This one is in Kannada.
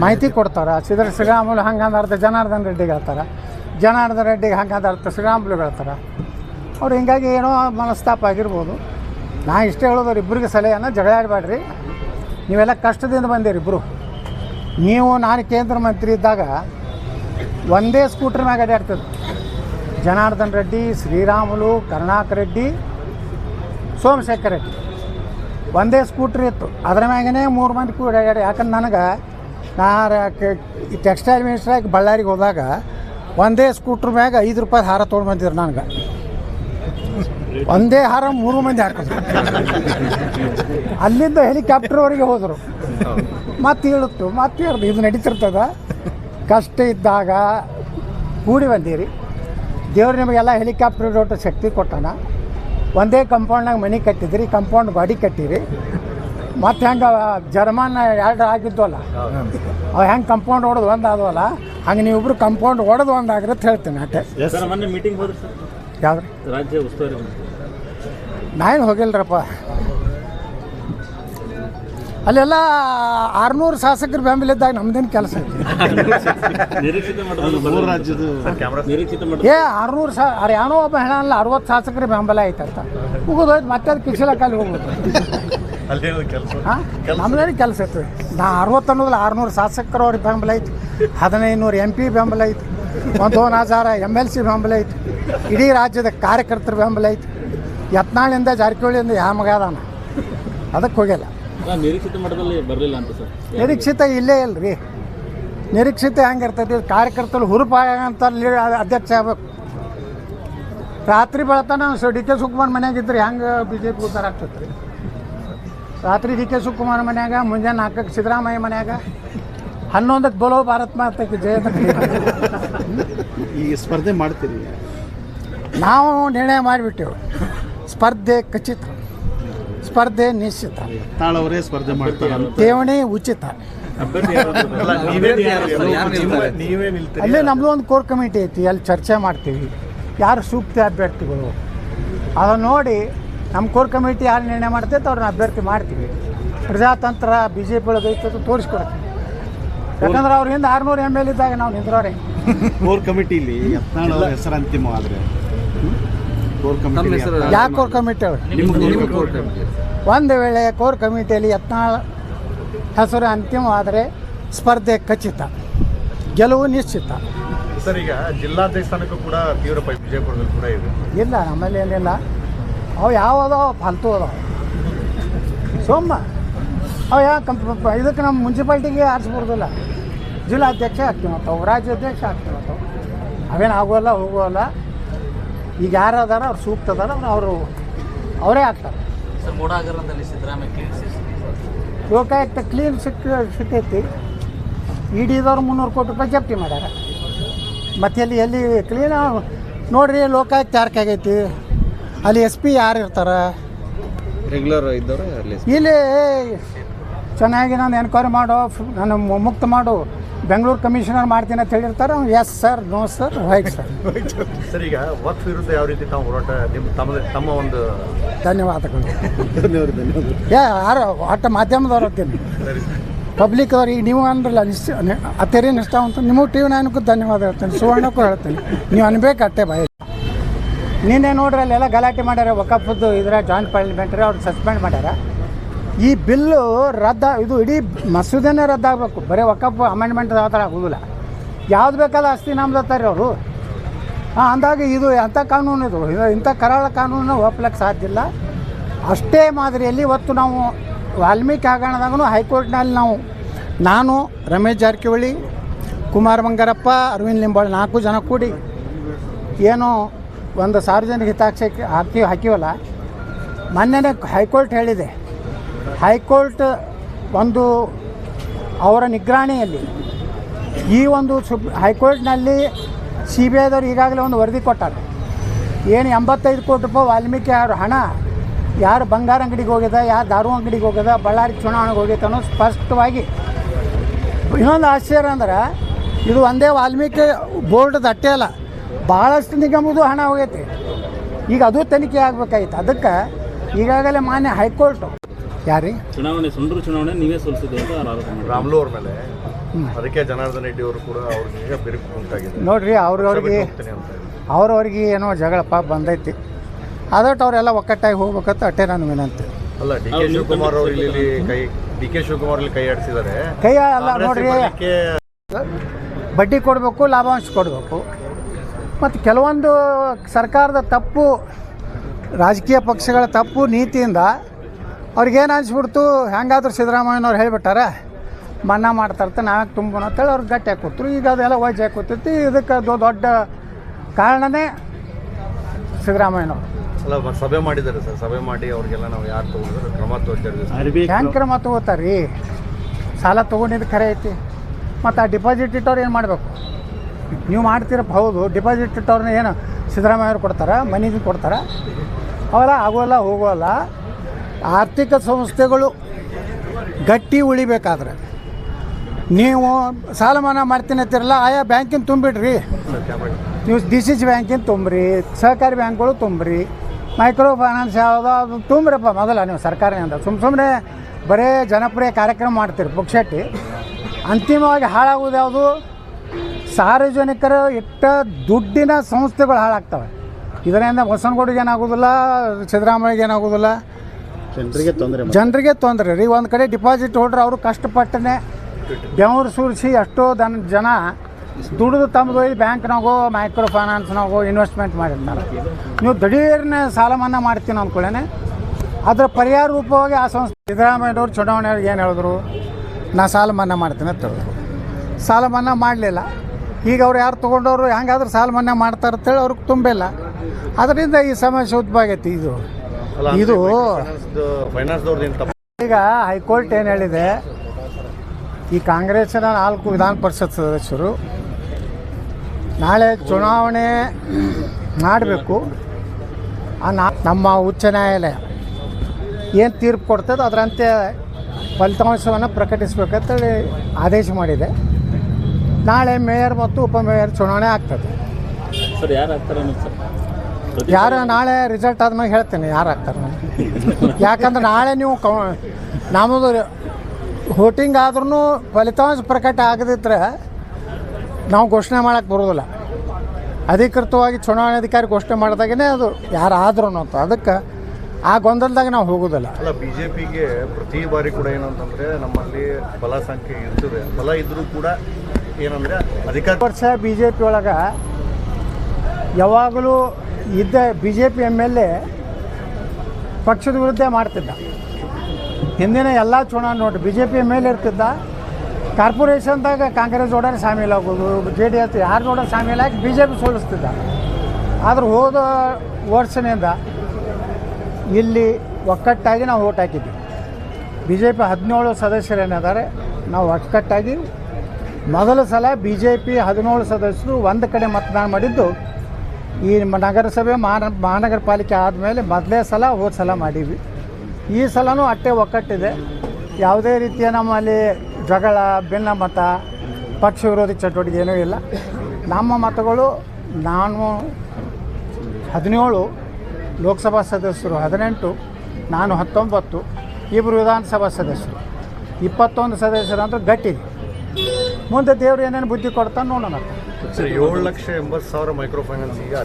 ಮಾಹಿತಿ ಕೊಡ್ತಾರೆ. ಸಿದ್ರ ಶ್ರೀರಾಮುಲು ಹಂಗೆ ಅರ್ಧ ಜನಾರ್ದನ್ ರೆಡ್ಡಿಗೆ ಹೇಳ್ತಾರೆ. ಜನಾರ್ದನ್ ರೆಡ್ಡಿಗೆ ಹಂಗೆ ಅಂದಾರ್ಥ ಶ್ರೀರಾಮುಲು ಹೇಳ್ತಾರೆ. ಅವ್ರು ಹಿಂಗಾಗಿ ಏನೋ ಮನಸ್ತಾಪ ಆಗಿರ್ಬೋದು. ನಾ ಇಷ್ಟೇ ಹೇಳೋದು ಇಬ್ಬರಿಗೆ ಸಲಹೆಯನ್ನು ಜಗಳ ಆಡಬೇಡ್ರಿ. ನೀವೆಲ್ಲ ಕಷ್ಟದಿಂದ ಬಂದಿರಿ ಇಬ್ಬರು ನೀವು, ನಾನು ಕೇಂದ್ರ ಮಂತ್ರಿ ಇದ್ದಾಗ ಒಂದೇ ಸ್ಕೂಟ್ರ್ ಮ್ಯಾಗ ಅಡ್ಡಾಡ್ತದೆ ಜನಾರ್ದನ್ ರೆಡ್ಡಿ, ಶ್ರೀರಾಮುಲು, ಕರುಣಾಕರ್ ರೆಡ್ಡಿ, ಸೋಮಶೇಖರ್ ರೆಡ್ಡಿ. ಒಂದೇ ಸ್ಕೂಟ್ರ್ ಇತ್ತು. ಅದ್ರ ಮ್ಯಾಗನೇ ಮೂರು ಮಂದಿ ಕೂಡ ಯಾಕಂದ್ರೆ ನನಗೆ ನಾ ಈ ಟೆಕ್ಸ್ಟೈಲ್ ಮಿನಿಸ್ಟ್ರಾಗಿ ಬಳ್ಳಾರಿಗೆ ಹೋದಾಗ ಒಂದೇ ಸ್ಕೂಟ್ರ್ ಮ್ಯಾಗ ಐದು ರೂಪಾಯಿ ಹಾರ ತೊಗೊಂಡು ಬಂದಿದ್ರು ನನಗೆ. ಒಂದೇ ಹಾರ ಮೂರು ಮಂದಿ ಹಾಕಿದ್ರು ಅಲ್ಲಿಂದ ಹೆಲಿಕಾಪ್ಟರ್ವರೆಗೆ ಹೋದರು. ಮತ್ತೆ ಹೇಳುತ್ತು, ಮತ್ತೆ ಹೇಳಿದ್ರು ಇದು ನಡೀತಿರ್ತದ. ಕಷ್ಟ ಇದ್ದಾಗ ಕೂಡಿ ಬಂದೀರಿ. ದೇವ್ರು ನಿಮಗೆಲ್ಲ ಹೆಲಿಕಾಪ್ಟರ್ ಶಕ್ತಿ ಕೊಟ್ಟಾನ. ಒಂದೇ ಕಂಪೌಂಡ್ನಾಗ ಮನೆ ಕಟ್ಟಿದ್ರಿ ಕಂಪೌಂಡ್ ಗಾಡಿ ಕಟ್ಟಿರಿ. ಮತ್ತು ಹೆಂಗೆ ಜರ್ಮನ್ ಎರಡು ಆಗಿದ್ವಲ್ಲ? ಅವು ಹೆಂಗೆ ಕಂಪೌಂಡ್ ಹೊಡೆದು ಒಂದಾದವಲ್ಲ ಆದವಲ್ಲ? ನೀವು ನೀವಿಬ್ರು ಕಂಪೌಂಡ್ ಹೊಡೆದು ಒಂದು ಆಗಿರುತ್ತೆ ಹೇಳ್ತೀನಿ ಅಷ್ಟೇ. ಸರ್ ಮೊನ್ನೆ ಮೀಟಿಂಗ್ ಯಾವ್ದು ರಾಜ್ಯ ಉಸ್ತುವಾರಿ. ನಾನು ಹೋಗಿಲ್ರಪ್ಪ. ಅಲ್ಲೆಲ್ಲ ಆರುನೂರು ಶಾಸಕರು ಬೆಂಬಲಿದ್ದಾಗ ನಮ್ದೇನು ಕೆಲಸ ಐತಿ ಏ ಆರುನೂರು ಸಾ ಅರೆ ಯಾನೋ ಒಬ್ಬ ಹೆಣ ಅಲ್ಲ ಅರವತ್ತು ಶಾಸಕರ ಬೆಂಬಲ ಐತಂತ. ಮುಗಿದೋಯ್ತು ಮತ್ತೆ ಅದು ಕಿಶಲಕ್ಕಲ್ಲಿ ಹೋಗ್ಬೋದು ನಮ್ದೇನು ಕೆಲಸ. ಇತ್ತು ನಾ ಅರವತ್ತು ಅನ್ನೋದಿಲ್ಲ ಆರುನೂರು ಶಾಸಕರು ಅವ್ರಿಗೆ ಬೆಂಬಲ ಐತಿ. ಹದಿನೈದು ನೂರು ಎಂ ಪಿ ಬೆಂಬಲ ಐತಿ. ಒಂದು ಒಂದು ಹಜಾರ ಎಂ ಎಲ್ ಸಿ ಬೆಂಬಲ ಐತಿ. ಇಡೀ ರಾಜ್ಯದ ಕಾರ್ಯಕರ್ತರ ಬೆಂಬಲ ಐತಿ. ಯತ್ನಾಳಿಂದ ಜಾರಕಿಹೊಳಿಯಿಂದ ಯಾವ ಮಗ ಅದಾನ? ಅದಕ್ಕೆ ಹೋಗಿಲ್ಲ ನಿರೀಕ್ಷಿತ ಮಟ್ಟದಲ್ಲಿ ಬರಲಿಲ್ಲ ಅಂತ ಸರ್. ನಿರೀಕ್ಷಿತ ಇಲ್ಲೇ ಇಲ್ರಿ. ನಿರೀಕ್ಷಿತ ಹೆಂಗಿರ್ತೈತಿ ಕಾರ್ಯಕರ್ತರು ಹುರುಪಾಗಂತ ಅಧ್ಯಕ್ಷ ಆಗ್ಬೇಕು. ರಾತ್ರಿ ಬೆಳತನ ಸ ಡಿ ಕೆ ಸುಕುಮಾರ್ ಮನ್ಯಾಗ ಇದ್ರೆ ಹೆಂಗೆ ಬಿ ಜೆ ಪಿ ಉದ್ದಾರ ಆಗ್ತೈತೆ ರೀ ರಾತ್ರಿ ಡಿ ಕೆ ಶಿವಕುಮಾರ್ ಮನ್ಯಾಗ ಮುಂಜಾನೆ ನಾಲ್ಕಕ್ಕೆ ಸಿದ್ದರಾಮಯ್ಯ ಮನ್ಯಾಗ. ಹನ್ನೊಂದಕ್ಕೆ ಬಲೋ ಭಾರತ್ ಮಾತಕ್ಕೆ ಜಯ ಈ ಸ್ಪರ್ಧೆ ಮಾಡ್ತೀರಿ? ನಾವು ನಿರ್ಣಯ ಮಾಡಿಬಿಟ್ಟೆವು. ಸ್ಪರ್ಧೆ ಖಚಿತ. ಸ್ಪರ್ಧೆ ನಿಶ್ಚಿತ. ತಾಳವರೇ ಸ್ಪರ್ಧೆ ಮಾಡ್ತಾರೆ ಅಂತ. ಠೇವಣಿ ಉಚಿತ? ಅಲ್ಲೇ ನಮ್ಮದು ಒಂದು ಕೋರ್ ಕಮಿಟಿ ಐತಿ ಅಲ್ಲಿ ಚರ್ಚೆ ಮಾಡ್ತೀವಿ. ಯಾರು ಸೂಕ್ತ ಅಭ್ಯರ್ಥಿಗಳು? ಅದನ್ನು ನೋಡಿ ನಮ್ಮ ಕೋರ್ ಕಮಿಟಿ ಯಾರು ನಿರ್ಣಯ ಮಾಡ್ತೈತೆ ಅವ್ರನ್ನ ಅಭ್ಯರ್ಥಿ ಮಾಡ್ತೀವಿ. ಪ್ರಜಾತಂತ್ರ ಬಿ ಜೆ ಪಿ ಒಳಗೆ ಐತೆ ತೋರಿಸ್ಕೊಡ್ತೀವಿ. ಯಾಕಂದ್ರೆ ಅವ್ರ ಹಿಂದೆ ಆರುನೂರು ಎಂ ಎಲ್ ಇದ್ದಾಗ ನಾವು ನಿಂದ್ರವ್ರೆ ಕೋರ್ ಕಮಿಟಿಲಿ ಯತ್ನಾಳ್ ಅವ್ರ ಹೆಸರು ಅಂತಿಮ ಆದ್ರೆ. ಕೋರ್ ಕಮಿಟಿ ಯಾಕೆ ಕೋರ್ ಕಮಿಟಿ ಅವ್ರು? ಒಂದು ವೇಳೆ ಕೋರ್ ಕಮಿಟಿಯಲ್ಲಿ ಯತ್ನಾಳ್ ಹೆಸರು ಅಂತಿಮವಾದರೆ ಸ್ಪರ್ಧೆ ಖಚಿತ ಗೆಲುವು ನಿಶ್ಚಿತ. ಸರ್ ಈಗ ಜಿಲ್ಲಾಧ್ಯಕ್ಷ ಸ್ಥಾನಕ್ಕೂ ಕೂಡ ತೀವ್ರ ವಿಜಯಪುರದಲ್ಲಿ ಕೂಡ ಇದೆ. ಇಲ್ಲ ನಮ್ಮಲ್ಲಿ ಏನಿಲ್ಲ. ಅವು ಯಾವ ಅದಾವ ಫಾಲ್ತು ಅದಾವ ಸೋಮ. ಅವು ಯಾವ ಕಂಪ್ ಇದಕ್ಕೆ ನಮ್ಮ ಮುನ್ಸಿಪಾಲ್ಟಿಗೆ ಆರಿಸ್ಬಾರ್ದಿಲ್ಲ. ಜಿಲ್ಲಾಧ್ಯಕ್ಷ ಆಗ್ತೀವಿ ಅವು ರಾಜ್ಯಾಧ್ಯಕ್ಷ ಆಗ್ತೀವಿ ಅವು ಅವೇನು ಆಗೋಲ್ಲ ಹೋಗೋಲ್ಲ. ಈಗ ಯಾರು ಅದಾರ ಅವ್ರು ಸೂಕ್ತ ಅದಾರ ಅವರು ಅವರೇ ಆಗ್ತಾರೆ. ಲೋಕಾಯುಕ್ತ ಕ್ಲೀನ್ ಸಿಕ್ಕ ಸಿಕ್ಕೈತಿ ಇಡಿದವ್ರು ಮುನ್ನೂರು ಕೋಟಿ ರೂಪಾಯಿ ಜಪ್ತಿ ಮಾಡ್ಯಾರ. ಮತ್ತೆ ಎಲ್ಲಿ ಎಲ್ಲಿ ಕ್ಲೀನ್ ನೋಡ್ರಿ ಲೋಕಾಯುಕ್ತ ಯಾರಕ್ಕಾಗೈತಿ ಆಗೈತಿ? ಅಲ್ಲಿ ಎಸ್ ಪಿ ಯಾರು ಇರ್ತಾರೆ? ರೆಗ್ಯುಲರ್ ಇದ್ದವರು ಅಲ್ಲಿ ಇಲ್ಲಿ ಚೆನ್ನಾಗಿ ನಾನು ಎನ್ಕ್ವೈರಿ ಮಾಡೋ ಫ್- ನಾನು ಮುಕ್ತ ಮಾಡು. ಬೆಂಗಳೂರು ಕಮಿಷನರ್ ಮಾಡ್ತೀನಿ ಅಂತ ಹೇಳಿರ್ತಾರೆ. Yes sir no sir wait sir sir ಈಗ ವಕ್ಫ್ ವಿರುದ್ಧ ಯಾವ ರೀತಿ ತಾವು ಹೋರಾಟ? ನಿಮ್ಮ ತಮ್ಮ ತಮ್ಮ ಒಂದು ಧನ್ಯವಾದಗಳು ಧನ್ಯವಾದ ಧನ್ಯವಾದ. ಏ ಯಾರು? ಒಟ್ಟು ಮಾಧ್ಯಮದವ್ರು ಹೋಗ್ತೀನಿ ಪಬ್ಲಿಕ್ ಅವ್ರಿಗೆ ನೀವು ಅಂದ್ರಲ್ಲ ನಿಶ್ಚ ಅತ್ತೇರಿ ನಿಷ್ಠಾವಂತ ನಿಮಗೂ ಟಿ ವಿ ನೈನ್ಗೂ ಧನ್ಯವಾದ ಹೇಳ್ತೇನೆ. ಸುವರ್ಣಕ್ಕೂ ಹೇಳ್ತೇನೆ. ನೀವು ಅನ್ಬೇಕು ಅಟ್ಟೆ ಬಾಯಿ. ನಿನ್ನೆ ನೋಡ್ರಿ ಅಲ್ಲೆಲ್ಲ ಗಲಾಟೆ ಮಾಡ್ಯಾರ ವಕಫದ್ದು ಇದರ ಜಾಯಿಂಟ್ ಪಾರ್ಲಿಮೆಂಟ್ರಿ ಅವ್ರು ಸಸ್ಪೆಂಡ್ ಮಾಡ್ಯಾರ. ಈ ಬಿಲ್ಲು ರದ್ದ, ಇದು ಇಡೀ ಮಸೂದೆನೇ ರದ್ದಾಗಬೇಕು. ಬರೀ ವಕಫ್ ಅಮೆಂಡ್ಮೆಂಟ್ ಥರ ಆಗೋದಿಲ್ಲ. ಯಾವ್ದು ಬೇಕಾದ ಆಸ್ತಿ ನಮ್ದತ್ತಾರೆ ಅವರು. ಹಾಂ ಅಂದಾಗ ಇದು ಅಂಥ ಕಾನೂನು ಇದು? ಇಂಥ ಕರಾಳ ಕಾನೂನು ಒಪ್ಲಕ್ಕೆ ಸಾಧ್ಯ ಇಲ್ಲ. ಅಷ್ಟೇ ಮಾದರಿಯಲ್ಲಿ ಇವತ್ತು ನಾವು ವಾಲ್ಮೀಕಿ ಹಗರಣದಾಗೂ ಹೈಕೋರ್ಟ್ನಲ್ಲಿ ನಾವು, ನಾನು, ರಮೇಶ್ ಜಾರಕಿಹೊಳಿ, ಕುಮಾರ್ ಬಂಗಾರಪ್ಪ ಅರವಿಂದ್ ಲಿಂಬಾಳ್ ನಾಲ್ಕು ಜನ ಕೂಡಿ ಏನು ಒಂದು ಸಾರ್ವಜನಿಕ ಹಿತಾಕ್ಷಕ್ಕೆ ಹಾಕಿ ಹಾಕಿವಲ್ಲ. ಮೊನ್ನೆನೇ ಹೈಕೋರ್ಟ್ ಹೇಳಿದೆ. ಹೈಕೋರ್ಟ್ ಒಂದು ಅವರ ನಿಗ್ರಾಣಿಯಲ್ಲಿ ಈ ಒಂದು ಸುಪ್ ಹೈಕೋರ್ಟ್ನಲ್ಲಿ ಸಿ ಬಿ ಐದವರು ಈಗಾಗಲೇ ಒಂದು ವರದಿ ಕೊಟ್ಟಾರೆ. ಏನು ಎಂಬತ್ತೈದು ಕೋಟಿ ರೂಪಾಯಿ ವಾಲ್ಮೀಕಿ ಅವ್ರ ಹಣ ಯಾರು ಬಂಗಾರ ಅಂಗಡಿಗೆ ಹೋಗ್ಯದ ಯಾರು ದಾರು ಅಂಗಡಿಗೆ ಹೋಗ್ಯದ ಬಳ್ಳಾರಿ ಚುನಾವಣೆಗೆ ಹೋಗ್ಯದ ಅನ್ನೋ ಸ್ಪಷ್ಟವಾಗಿ. ಇನ್ನೊಂದು ಆಶ್ಚರ್ಯ ಅಂದ್ರೆ ಇದು ಒಂದೇ ವಾಲ್ಮೀಕಿ ಬೋರ್ಡ್ದು ಅಟ್ಟೆ ಅಲ್ಲ. ಭಾಳಷ್ಟು ನಿಗಮದು ಹಣ ಹೋಗೈತಿ. ಈಗ ಅದು ತನಿಖೆ ಆಗ್ಬೇಕಾಯ್ತು. ಅದಕ್ಕೆ ಈಗಾಗಲೇ ಮಾನ್ಯ ಹೈಕೋರ್ಟ್. ಯಾರಿ? ಚುನಾವಣೆ ಸುಂಡ್ರು ಚುನಾವಣೆ ನೀವೇ ಸೋಲಿಸಿದ್ದು ಅಂತ ರಾಮ್ಲು ಅವ್ರ ಮೇಲೆ ಅದಕ್ಕೆ ಜನಾರ್ದನ್ ರೆಡ್ಡಿ ಅವರು ಕೂಡ ಅವ್ರಿಗೆ ಬಿರುಕು ಉಂಟಾಗಿದೆ. ನೋಡ್ರಿ ಅವ್ರವ್ರಿಗೆ. ಅವ್ರವ್ರಿಗೆ ಏನೋ ಜಗಳ ಪಾಪ ಬಂದೈತಿ. ಅದಟ್ಟು ಅವರೆಲ್ಲ ಒಕ್ಕಟ್ಟಾಗಿ ಹೋಗ್ಬೇಕಂತ ಅಟ್ಟೆ ನಾನು ವಿನಂತಿ. ಅಲ್ಲ ಡಿ ಕೆ ಶಿವಕುಮಾರ್ ಅವರು ಇಲ್ಲಿ ಕೈ ಡಿ ಕೆ ಶಿವಕುಮಾರ್ ಇಲ್ಲಿ ಕೈ ಆಡಿಸಿದ್ದಾರೆ. ಕೈ ಅಲ್ಲ ನೋಡ್ರಿ. ಬಡ್ಡಿ ಕೊಡಬೇಕು ಲಾಭಾಂಶ ಕೊಡಬೇಕು. ಮತ್ತು ಕೆಲವೊಂದು ಸರ್ಕಾರದ ತಪ್ಪು ರಾಜಕೀಯ ಪಕ್ಷಗಳ ತಪ್ಪು ನೀತಿಯಿಂದ ಅವ್ರಿಗೇನು ಅನಿಸ್ಬಿಡ್ತು ಹೆಂಗಾದ್ರೂ ಸಿದ್ದರಾಮಯ್ಯನವ್ರು ಹೇಳಿಬಿಟ್ಟಾರೆ ಮನ್ನಾ ಮಾಡ್ತಾರತ್ತೆ ನಾವ್ಯಾಕೆ ತುಂಬೋಣ ಅಂತೇಳಿ ಅವ್ರಿಗೆ ಗಟ್ಟಿ ಕೂತರು ಈಗ ಅದೆಲ್ಲ ವಜ್ಜೆ ಕೂತೈತಿ ಇದಕ್ಕೆ ಅದು ದೊಡ್ಡ ಕಾರಣನೇ ಸಿದ್ದರಾಮಯ್ಯನವ್ರು. ಅಲ್ಲ ಸಭೆ ಮಾಡಿದ್ದಾರೆ ಸರ್. ಸಭೆ ಮಾಡಿ ಅವ್ರಿಗೆಲ್ಲ ನಾವು ಯಾರು ತೊಗೊಂಡ್ರೆ ಕ್ರಮ ಹೆಂಗೆ ಕ್ರಮ ತಗೋತಾರೆ ರೀ ಸಾಲ ತೊಗೊಂಡಿದ್ದು ಖರೆ ಐತಿ. ಮತ್ತು ಆ ಡಿಪಾಸಿಟ್ ಇಟ್ಟವ್ರು ಏನು ಮಾಡಬೇಕು? ನೀವು ಮಾಡ್ತೀರಪ್ಪ, ಹೌದು. ಡಿಪಾಸಿಟ್ ಇಟ್ಟವ್ರನ್ನ ಏನು ಸಿದ್ದರಾಮಯ್ಯವ್ರು ಕೊಡ್ತಾರೆ ಮನೆಗೆ ಕೊಡ್ತಾರೆ? ಅವೆಲ್ಲ ಆಗೋಲ್ಲ, ಹೋಗೋಲ್ಲ. ಆರ್ಥಿಕ ಸಂಸ್ಥೆಗಳು ಗಟ್ಟಿ ಉಳಿಬೇಕಾದ್ರೆ. ನೀವು ಸಾಲ ಮನ್ನಾ ಮಾಡ್ತೀನಿ ಅಂತಿರಲ್ಲ, ಆಯಾ ಬ್ಯಾಂಕಿನ ತುಂಬಿಡ್ರಿ. ನೀವು ಡಿ ಸಿ ಸಿ ಬ್ಯಾಂಕಿನ ತುಂಬ್ರಿ ಸಹಕಾರಿ ಬ್ಯಾಂಕ್ಗಳು ತುಂಬ್ರಿ. ಮೈಕ್ರೋ ಫೈನಾನ್ಸ್ ಯಾವುದೋ ಅದು ತುಂಬ್ರಪ್ಪ ಮೊದಲ ನೀವು ಸರ್ಕಾರದಿಂದ. ಸುಮ್ಮ ಸುಮ್ಮನೆ ಬರೇ ಜನಪ್ರಿಯ ಕಾರ್ಯಕ್ರಮ ಮಾಡ್ತೀರಿ ಪುಕ್ಷಟ್ಟಿ ಅಂತಿಮವಾಗಿ ಹಾಳಾಗೋದು ಯಾವುದು? ಸಾರ್ವಜನಿಕರ ಇಟ್ಟ ದುಡ್ಡಿನ ಸಂಸ್ಥೆಗಳು ಹಾಳಾಗ್ತವೆ. ಇದರಿಂದ ಬಸವನಗೌಡಿಗೆ ಏನಾಗೋದಿಲ್ಲ ಸಿದ್ದರಾಮಯ್ಯಗೆ ಏನಾಗೋದಿಲ್ಲ. ಜನರಿಗೆ ತೊಂದರೆ ಜನರಿಗೆ ತೊಂದರೆ ರೀ. ಒಂದು ಕಡೆ ಡಿಪಾಸಿಟ್ ಹೊಡ್ರೆ ಅವರು ಕಷ್ಟಪಟ್ಟನೆ ಬೆವರು ಸುರಿಸಿ ಎಷ್ಟೋ ದನ ಜನ ದುಡಿದು ತಮ್ಮದು ಹೋಗಿ ಬ್ಯಾಂಕ್ನಾಗೋ ಮೈಕ್ರೋ ಫೈನಾನ್ಸ್ನಾಗೋ ಇನ್ವೆಸ್ಟ್ಮೆಂಟ್ ಮಾಡಿರ್ತಾರೆ. ನೀವು ದಡೀರ್ನ ಸಾಲ ಮನ್ನಾ ಮಾಡ್ತೀನಿ ಅಂದ್ಕೊಳ್ಳೇನೆ. ಅದರ ಪರಿಹಾರ ರೂಪವಾಗಿ ಆ ಸಂಸ್ಥೆ ಸಿದ್ದರಾಮಯ್ಯವ್ರು ಚುನಾವಣೆಯವ್ರಿಗೆ ಏನು ಹೇಳಿದ್ರು? ನಾ ಸಾಲ ಮನ್ನಾ ಮಾಡ್ತೀನಿ ಅಂತ ಹೇಳಿದ್ರು. ಸಾಲ ಮನ್ನಾ ಮಾಡಲಿಲ್ಲ. ಈಗ ಅವ್ರು ಯಾರು ತೊಗೊಂಡವರು ಹೆಂಗಾದ್ರೂ ಸಾಲ ಮನ್ನಾ ಮಾಡ್ತಾರೆ ಅಂತೇಳಿ ಅವ್ರಿಗೆ ತುಂಬಿಲ್ಲ ಅದರಿಂದ ಈ ಸಮಸ್ಯೆ ಉದ್ಭಾಗೈತಿ ಇದು. ಇದು ಈಗ ಹೈಕೋರ್ಟ್ ಏನು ಹೇಳಿದೆ ಈ ಕಾಂಗ್ರೆಸ್ನ ನಾಲ್ಕು ವಿಧಾನ ಪರಿಷತ್ ಸದಸ್ಯರು ನಾಳೆ ಚುನಾವಣೆ ಮಾಡಬೇಕು. ಆ ನಮ್ಮ ಉಚ್ಚ ನ್ಯಾಯಾಲಯ ಏನು ತೀರ್ಪು ಕೊಡ್ತದೆ ಅದರಂತೆ ಫಲಿತಾಂಶವನ್ನು ಪ್ರಕಟಿಸಬೇಕಂತೇಳಿ ಆದೇಶ ಮಾಡಿದೆ. ನಾಳೆ ಮೇಯರ್ ಮತ್ತು ಉಪಮೇಯರ್ ಚುನಾವಣೆ ಆಗ್ತದೆ. ಸರ್ ಯಾರು ಆಗ್ತಾರೆ ಅನ್ನೋದು ಸರ್? ಪ್ರತಿ- ಯಾರು ನಾಳೆ ರಿಸಲ್ಟ್ ಆದ್ಮೇಲೆ ಹೇಳ್ತೇನೆ ಯಾರು ಆಗ್ತಾರೆ ಯಾಕಂದ್ರೆ ನಾಳೆ ನೀವು ಕೌ ನಮ್ಮದು ವೋಟಿಂಗ್ ಆದ್ರೂ ಫಲಿತಾಂಶ ಪ್ರಕಟ ಆಗದಿದ್ರೆ ನಾವು ಘೋಷಣೆ ಮಾಡೋಕ್ಕೆ ಬರೋದಿಲ್ಲ. ಅಧಿಕೃತವಾಗಿ ಚುನಾವಣಾಧಿಕಾರಿ ಘೋಷಣೆ ಮಾಡಿದಾಗೇ ಅದು ಯಾರು ಆದ್ರೂ ಅಂತ. ಅದಕ್ಕೆ ಆ ಗೊಂದಲದಾಗ ನಾವು ಹೋಗೋದಲ್ಲ. ಅಲ್ಲ ಬಿಜೆಪಿಗೆ ಪ್ರತಿ ಬಾರಿ ಕೂಡ ಏನಂತಂದ್ರೆ ನಮ್ಮಲ್ಲಿ ಬಲ ಸಂಖ್ಯೆ ಇರ್ತದೆ ಬಲ ಇದ್ರೂ ಕೂಡ ಏನಂದ್ರೆ ಅಧಿಕಾರ ವರ್ಷ ಬಿ ಜೆ ಪಿ ಒಳಗೆ ಯಾವಾಗಲೂ ಇದ್ದ B J P M L A ಪಕ್ಷದ ವಿರುದ್ಧ ಮಾಡ್ತಿದ್ದ. ಹಿಂದಿನ ಎಲ್ಲ ಚುನಾವಣೆ ನೋಡಿ B J P M L A ಇರ್ತಿದ್ದ. ಕಾರ್ಪೊರೇಷನ್ದಾಗ ಕಾಂಗ್ರೆಸ್ ಜೋಡನೆ ಶಾಮೀಲ್ ಆಗೋದು ಜೆ ಡಿ ಎಸ್ ಯಾರು ಒಡನೆ ಸಾಮೀಲ್ ಆಗಿ ಬಿ ಜೆ ಪಿ ಸೋಲಿಸ್ತಿದ್ದ? ಆದ್ರೆ ಹೋದ ವರ್ಷದಿಂದ ಇಲ್ಲಿ ಒಕ್ಕಟ್ಟಾಗಿ ನಾವು ಓಟ್ ಹಾಕಿದ್ದೀವಿ. ಬಿ ಜೆ ಪಿ ಹದಿನೇಳು ಸದಸ್ಯರೇನಿದ್ದಾರೆ, ನಾವು ಒಕ್ಕಟ್ಟಾಗಿ ಮೊದಲ ಸಲ ಬಿ ಜೆ ಪಿ ಹದಿನೇಳು ಸದಸ್ಯರು ಒಂದು ಕಡೆ ಮತದಾನ ಮಾಡಿದ್ದು, ಈ ನಗರಸಭೆ ಮಹಾನ ಮಹಾನಗರ ಪಾಲಿಕೆ ಆದಮೇಲೆ ಮೊದಲೇ ಸಲ ಹೋದ ಸಲ ಮಾಡೀವಿ ಈ ಸಲನೂ ಅಟ್ಟೆ ಒಕ್ಕಟ್ಟಿದೆ. ಯಾವುದೇ ರೀತಿಯ ನಮ್ಮಲ್ಲಿ ಜಗಳ ಭಿನ್ನಮತ ಪಕ್ಷ ವಿರೋಧಿ ಚಟುವಟಿಕೆ ಏನೂ ಇಲ್ಲ. ನಮ್ಮ ಮತಗಳು ನಾನು ಹದಿನೇಳು ಲೋಕಸಭಾ ಸದಸ್ಯರು ಹದಿನೆಂಟು, ನಾನು ಹತ್ತೊಂಬತ್ತು ಇಬ್ಬರು ವಿಧಾನಸಭಾ ಸದಸ್ಯರು. ಇಪ್ಪತ್ತೊಂದು ಸದಸ್ಯರು ಅಂದ್ರೆ ಗಟ್ಟಿ ಮುಂದೆ ದೇವ್ರು ಏನೇನು ಬುದ್ಧಿ ಕೊಡ್ತಾನೆ ನೋಡೋಣ. ಏಳು ಲಕ್ಷ ಎಂಬತ್ತು ಸಾವಿರ ಮೈಕ್ರೋ ಫೈನಾನ್ಸ್ ಈಗ